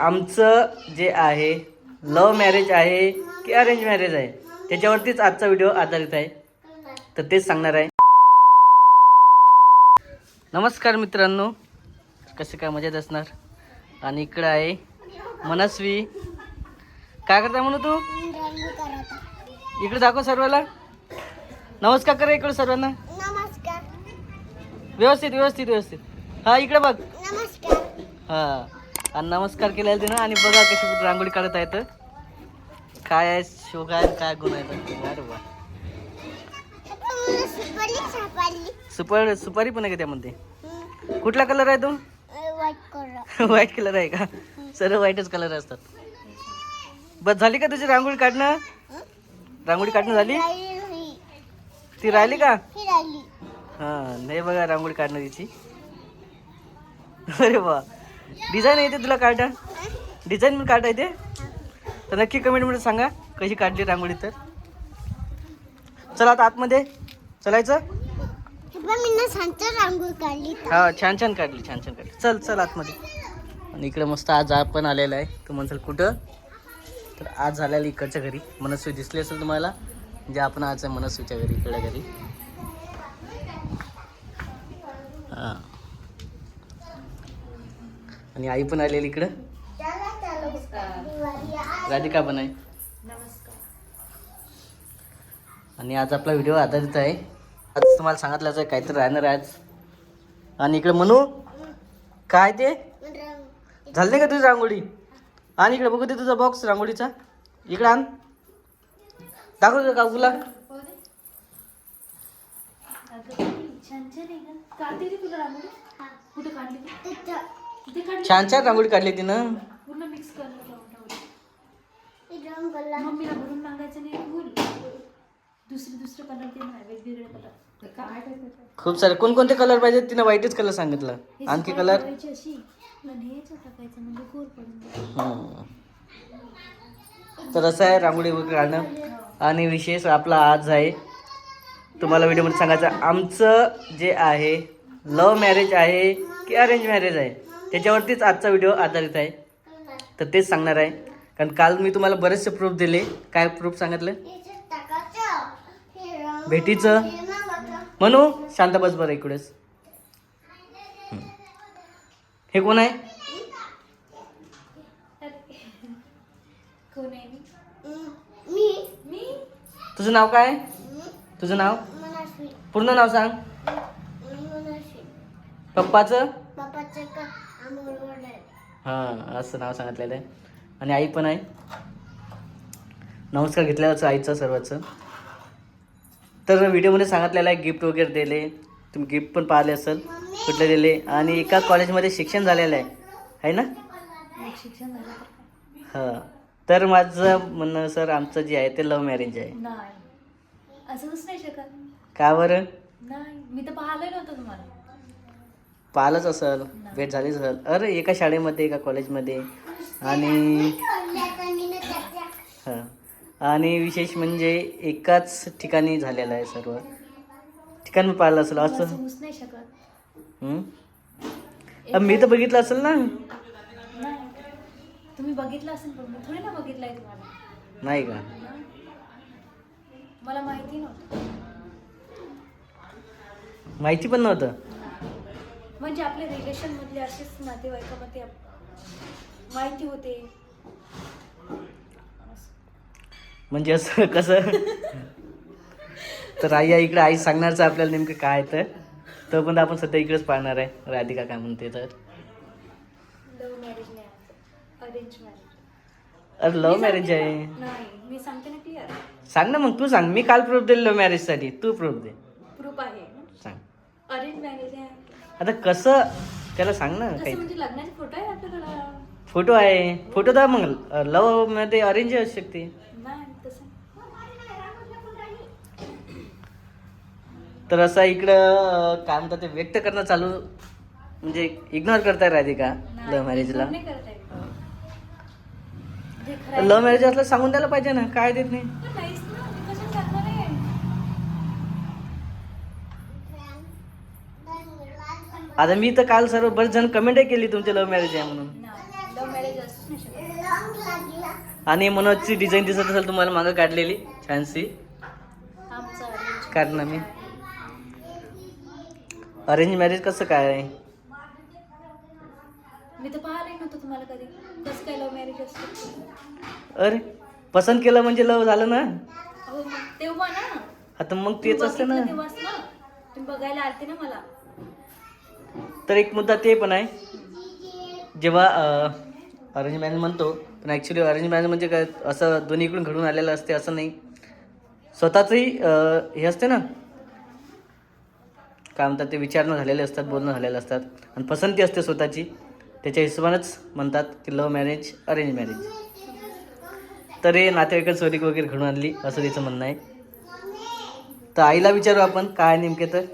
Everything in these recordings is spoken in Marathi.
आमचं जे आहे लव्ह मॅरेज आहे की अरेंज मॅरेज आहे त्याच्यावरतीच आजचा व्हिडिओ आधारित आहे. तर तेच सांगणार आहे. नमस्कार मित्रांनो. कसे काय मजेत असणार? आणि इकडं आहे मनस्वी. काय करताय म्हणू तू? इकडे दाखव सर्वाला. नमस्कार करा इकडे सर्वांना. नमस्कार. व्यवस्थित व्यवस्थित व्यवस्थित. हा इकडे बघ. नमस्कार. हा. आणि नमस्कार केलेला तिनं आणि बघा कशी रांगोळी काढत आहेत. काय आहे आहे काय गुण आहे अरे वा. मला सुपारी सुपर पण आहे का त्यामध्ये? कुठला कलर आहे तो? व्हाईट कलर आहे का? सर्व व्हाईटच कलर असतात. बस झाली का तुझी रांगोळी काढणं? रांगोळी काढणं झाली? ती राहिली का? ही हा नाही बघा रांगोळी काढणं तिची. अरे वा. डिझाईन येते तुला काढा. डिझाईन पण काढता येते तर नक्की कमेंटमध्ये सांगा कशी काढली रांगोळी तर. चला आता आतमध्ये. चलायचं? हे. हा छान छान काढली छान छान काढली. चल चल आतमध्ये. आणि इकडे मस्त आज आपण आलेला आहे. तू म्हणसाल कुठं? तर आज झालेलं इकडच्या घरी. मनस्वी दिसली असेल तुम्हाला. म्हणजे आपण आज आहे मनस्वीच्या घरी इकडल्या घरी. हां. आणि आई पण आलेली इकडं. राधिका पण आहे. आणि आज आपला व्हिडिओ आधारित आहे. आज तुम्हाला सांगितलंच आहे काहीतरी राहणार आहे आज. आणि इकडे म्हणू काय ते. झालं नाही का तुझी रांगोळी? आणि इकडे बघू दे तुझा बॉक्स रांगोळीचा. इकडे आण. दाखव का काकूला? तिथं. छान छान रांगोळी काढली तिनं. पूर्ण मिक्स हे. मम्मीला भरून मागायचं नाही फुल. दुसरे दुसरे कलर ते नाही वेगवेगळे कलर काय काय? खूप सारे. कोणकोणते कलर पाहिजेत? तिनं व्हाईटच कलर सांगितलं. आणखी कलर अशी. टाकायचं म्हणजे गोल पडून जाईल. तर असं आहे रांगोळी वगैरे काढणं. आणि विशेष आपला आज आहे. तुम्हाला व्हिडिओमध्ये सांगायचं आमचं जे आहे लव्ह मॅरेज आहे की अरेंज मॅरेज आहे? त्याच्यावरतीच आजचा व्हिडिओ आधारित आहे तर तेच सांगणार आहे कारण काल मी तुम्हाला बरेचसे प्रूफ दिले काय प्रूफ सांगितलं. भेटीचं. म्हणू शांत बस बरं इकडेच. हे कोण आहे तुझं नाव काय. तुझं नाव. पूर्ण नाव सांग. पप्पाचं हां असं नाव सांगितलेलं आहे. आणि आई पण आहे. नमस्कार घेतल्यावरचं आईचं सर्वांचं. तर व्हिडिओमध्ये सांगितलेलं आहे गिफ्ट वगैरे दिले. तुम्ही गिफ्ट पण पाहिले असेल कुठले दिले. आणि एका कॉलेजमध्ये शिक्षण झालेलं आहे. आहे ना? शिक्षण? हां. तर माझं म्हणणं सर आमचं जे आहे ते लव्ह मॅरेज आहे. नाही. असंच नाही शकत. का बरं? नाही. मी तर पाहिलं नव्हतं तुम्हाला. पाहिलंच असेल भेट झालीच असेल. अरे एका शाळेमध्ये एका कॉलेजमध्ये. आणि हां. आणि विशेष म्हणजे एकाच ठिकाणी झालेलं आहे सर्व. ठिकाण मी पाहिलं असेल असं मी तर बघितलं असेल ना. नाही. तुम्ही बघितलं असेल थोडी ना बघितलंय तुम्हाला. नाही का. मला माहिती नव्हतं. माहिती पण नव्हतं. म्हणजे आपले रिलेशन मधले असेच नातेवाईकामध्ये माहिती होते. म्हणजे असं कसं? तर आई इकडे आई सांगणारच आहे आपल्याला नेमकं काय तर? तो पण आपण सध्या इकडेच पाहणार आहे. राधिका काय म्हणते तर? लव्ह मॅरेज नाही अरेंज मॅरेज अरे लव्ह मॅरेज आहे. नाही मी सांगते ना क्लिअर सांग ना मग तू सांग. मी काल प्रूफ दिलं लव्ह मॅरेजसाठी तू प्रूफ दे. प्रूफ आहे. सांग. अरेंज मॅरेज आहे. आता कसं त्याला सांग ना काही. म्हणजे लग्नाचे फोटो आहे आपल्याकडं? फोटो आहे. फोटो तर मग लवमध्ये अरेंज असू शकते. तर असं इकडं काय म्हणतात ते व्यक्त करणं चालू म्हणजे इग्नोर करताय राधिका लव्ह मॅरेजला लव्ह मॅरेज असलं सांगून द्यायला पाहिजे ना काय देत नाही पण नाहीच ना मी कशाला सांगणार आहे आता मी तर काल सर्व बरेच जण कमेंटही केली तुमचे लव्ह मॅरेज आहे म्हणून. नाही लव्ह मॅरेज असू नाही शकत. आणि मनोजची डिझाईन दिसत असेल तुम्हाला मागं काढलेली छानशी. आमचं arrange. काढणार मी अरेंज मॅरेज कसं काय आहे? मी तर पाहिलंही नव्हतं तुम्हाला कधी. कसं काय लव्ह मॅरेज असतं अरे पसंत केलं म्हणजे लव झालं ना? हो मग तेव्हा ना. आता मग तेच असतं ना. बघितलं तेव्हाच ना? तुम्ही बघायला आलते ना मला. तर एक मुद्दा ते पण आहे. जेव्हा अरेंज मॅरेज म्हणतो पण ॲक्च्युली अरेंज मॅरेज म्हणजे काय असं दोन्हीकडून घडून आलेलं असते असं नाही. स्वतःचंही हे असते ना. काय म्हणतात ते विचारणं झालेले असतात बोलणं झालेलं असतात. आणि पसंती असते स्वतःची. त्याच्या हिशोबानंच म्हणतात की लव्ह मॅरेज अरेंज मॅरेज तर हे नातेवाईकात चोरी वगैरे घडून आणली असं तिचं म्हणणं आहे. तर आईला विचारू आपण काय नेमके तर?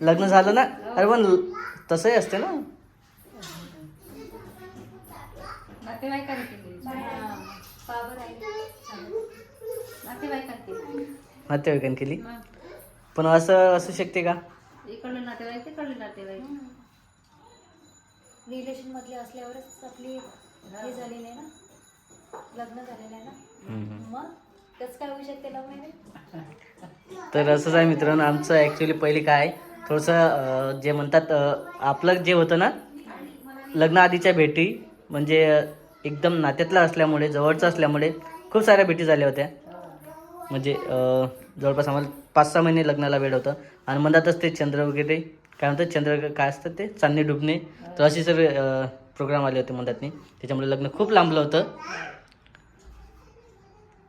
लग्न झालं ना? अरे पण तसंही असते ना. नातेवाईकांनी केली. पण असं असू शकते का? इकडले नातेवाईक तिकडले नातेवाईक. रिलेशन मधले असल्यावरच आपली हे झालेली आहे ना? लग्न झालेलं आहे ना? मग? कसं काय होऊ शकते मॅरेज तर असंच आहे मित्रांनो आमचं ॲक्च्युली पहिली काय? आहे, थोडंसं जे म्हणतात आपलं जे होतं ना लग्नाआधीच्या भेटी म्हणजे एकदम नात्यातला असल्यामुळे जवळचं असल्यामुळे खूप साऱ्या भेटी झाल्या होत्या. म्हणजे जवळपास आम्हाला पाच सहा महिने लग्नाला वेळ होतं. आणि म्हणतातच ते चंद्र वगैरे काय म्हणतात चंद्र काय असतं ते? चांदणे डुबणे. तर असे सर्व प्रोग्राम आले होते म्हणतात नाही त्याच्यामुळे लग्न खूप लांबलं होतं.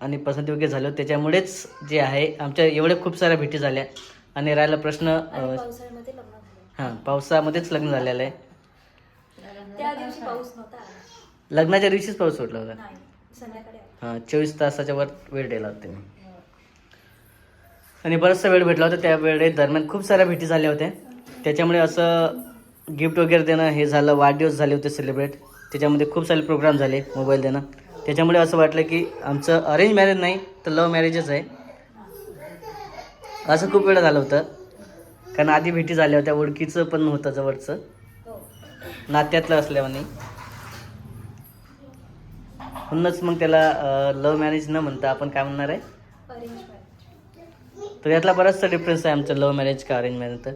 आणि पसंती वगैरे झालं त्याच्यामुळेच जे आहे आमच्या एवढ्या खूप साऱ्या भेटी झाल्या. आणि राहिला प्रश्न आणि अं, पावसाळ्यामध्ये लग्न झालं. हां पावसामध्येच लग्न झालेलं आहे. त्या दिवशी पाऊस नव्हता. आला. लग्नाच्या दिवशीच पाऊस सुटला होता. नाही संध्याकाळी. आला. हां चोवीस तासाच्या वर वेळ दिला होता त्यांनी आणि बराचसा वेळ भेटला होता. त्या वेळे दरम्यान खूप साऱ्या भेटी झाल्या होत्या. त्याच्यामुळे असं गिफ्ट वगैरे देणं हे झालं. वाढदिवस झाले होते सेलिब्रेट. त्याच्यामध्ये खूप सारे प्रोग्राम झाले मोबाईल देणं. त्याच्यामुळे असं वाटलं की आमचं अरेंज मॅरेज नाही तर लव्ह मॅरेजच आहे. असं खूप वेळा झालं होतं. कारण आधी भेटी झाल्या होत्या ओळखीचं पण होतं जवळचं. हो. नात्यातलं असल्याने म्हणूनच मग त्याला लव्ह मॅरेज न म्हणता आपण काय म्हणणार आहे? तर यातला बराचसा डिफरन्स आहे आमचं लव्ह मॅरेज का अरेंज मॅरेज तर.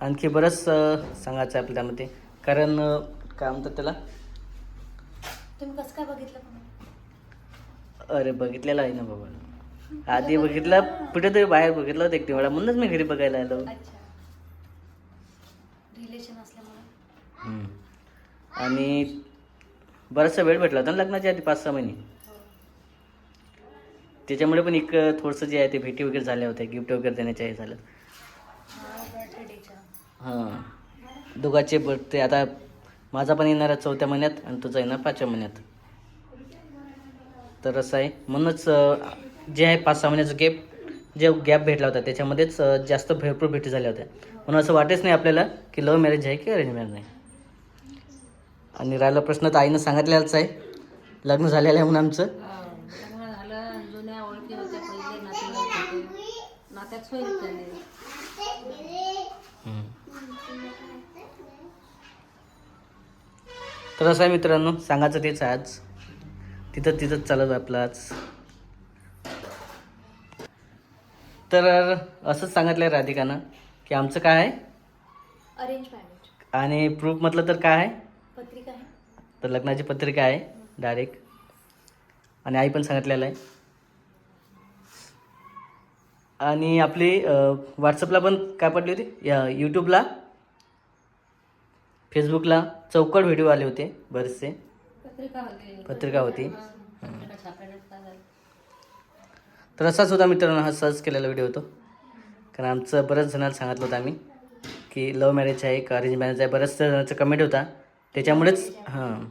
आणखी बरंच सांगायचं आहे आपल्यामध्ये. कारण काय म्हणतात त्याला? तुम्ही कसं काय बघितलं? अरे बघितलेलं आहे ना बाबा. आधी बघितलं कुठेतरी बाहेर बघितलं होतं एक वेळा म्हणूनच मी घरी बघायला आलो. आणि बराचसा वेळ भेटला होता ना लग्नाच्या आधी पाच सहा महिने. हो. त्याच्यामुळे पण एक थोडंसं जे आहे ते भेटी वगैरे झाल्या होत्या गिफ्ट वगैरे देण्याचे हे झालं. हां दोघांचे बर्थडे आता माझा पण येणार आहे चौथ्या महिन्यात आणि तुझा येणार पाचव्या महिन्यात. तर असं आहे. म्हणूनच जे आहे पाच सहा महिन्याचं गॅप जे गॅप भेटला होता त्याच्यामध्येच जास्त भरपूर भेटी झाल्या होत्या. म्हणून असं वाटेच नाही आपल्याला की लव्ह मॅरेज आहे की अरेंज मॅरेज आहे आणि राहिला प्रश्न तर आईनं सांगितलेलाच आहे. लग्न झालेलं आहे म्हणून आमचं. तर असं आहे मित्रांनो सांगायचं तेच आहे आज. तिथं तिथंच चालत आपलं आज तर असंच सांगितलं आहे राधिकानं की आमचं काय आहे? अरेंज मॅरेज आणि प्रूफ म्हटलं तर काय आहे? पत्रिका आहे. तर लग्नाची पत्रिका आहे डायरेक्ट आणि आई पण सांगितलेलं आहे. आणि आपली व्हॉट्सअपला पण काय पडली होती? या यूट्यूबला फेसबुकला चौकट व्हिडिओ आले होते बरेचसे. पत्रिका होती. तर असाच होता मित्रांनो हा सर्च केलेला व्हिडिओ होतो. कारण आमचं बऱ्याच जणांना सांगितलं होतं आम्ही की लव्ह मॅरेज आहे का अरेंज मॅरेज आहे. बऱ्याच जणांचा कमेंट होता. त्याच्यामुळेच हां.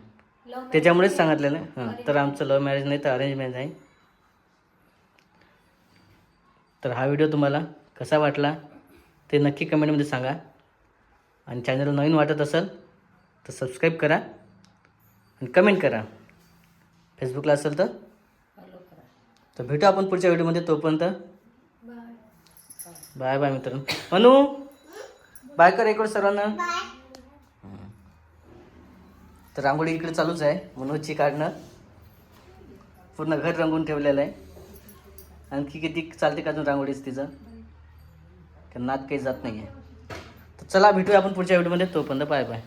त्याच्यामुळेच सांगितलेलं. हां. तर आमचं लव्ह मॅरेज नाही तर अरेंज मॅरेज आहे. तर हा व्हिडिओ तुम्हाला कसा वाटला ते नक्की कमेंटमध्ये सांगा. आणि चॅनल नवीन वाटत असेल तर सबस्क्राईब करा. आणि कमेंट करा. फेसबुकला असेल तर? तर भेटू आपण पुढच्या व्हिडिओमध्ये तोपर्यंत. बाय बाय मित्रांनो. मनू बाय कर इकडे सर्वांना तर रांगोळी इकडे चालूच आहे. मनोजची काढणं. पूर्ण घर रंगून ठेवलेलं आहे. आणखी किती चालते का अजून रांगोळीच तिचं? का नात काही जात नाही आहे तर चला भेटूया आपण पुढच्या व्हिडिओमध्ये. तोपर्यंत बाय बाय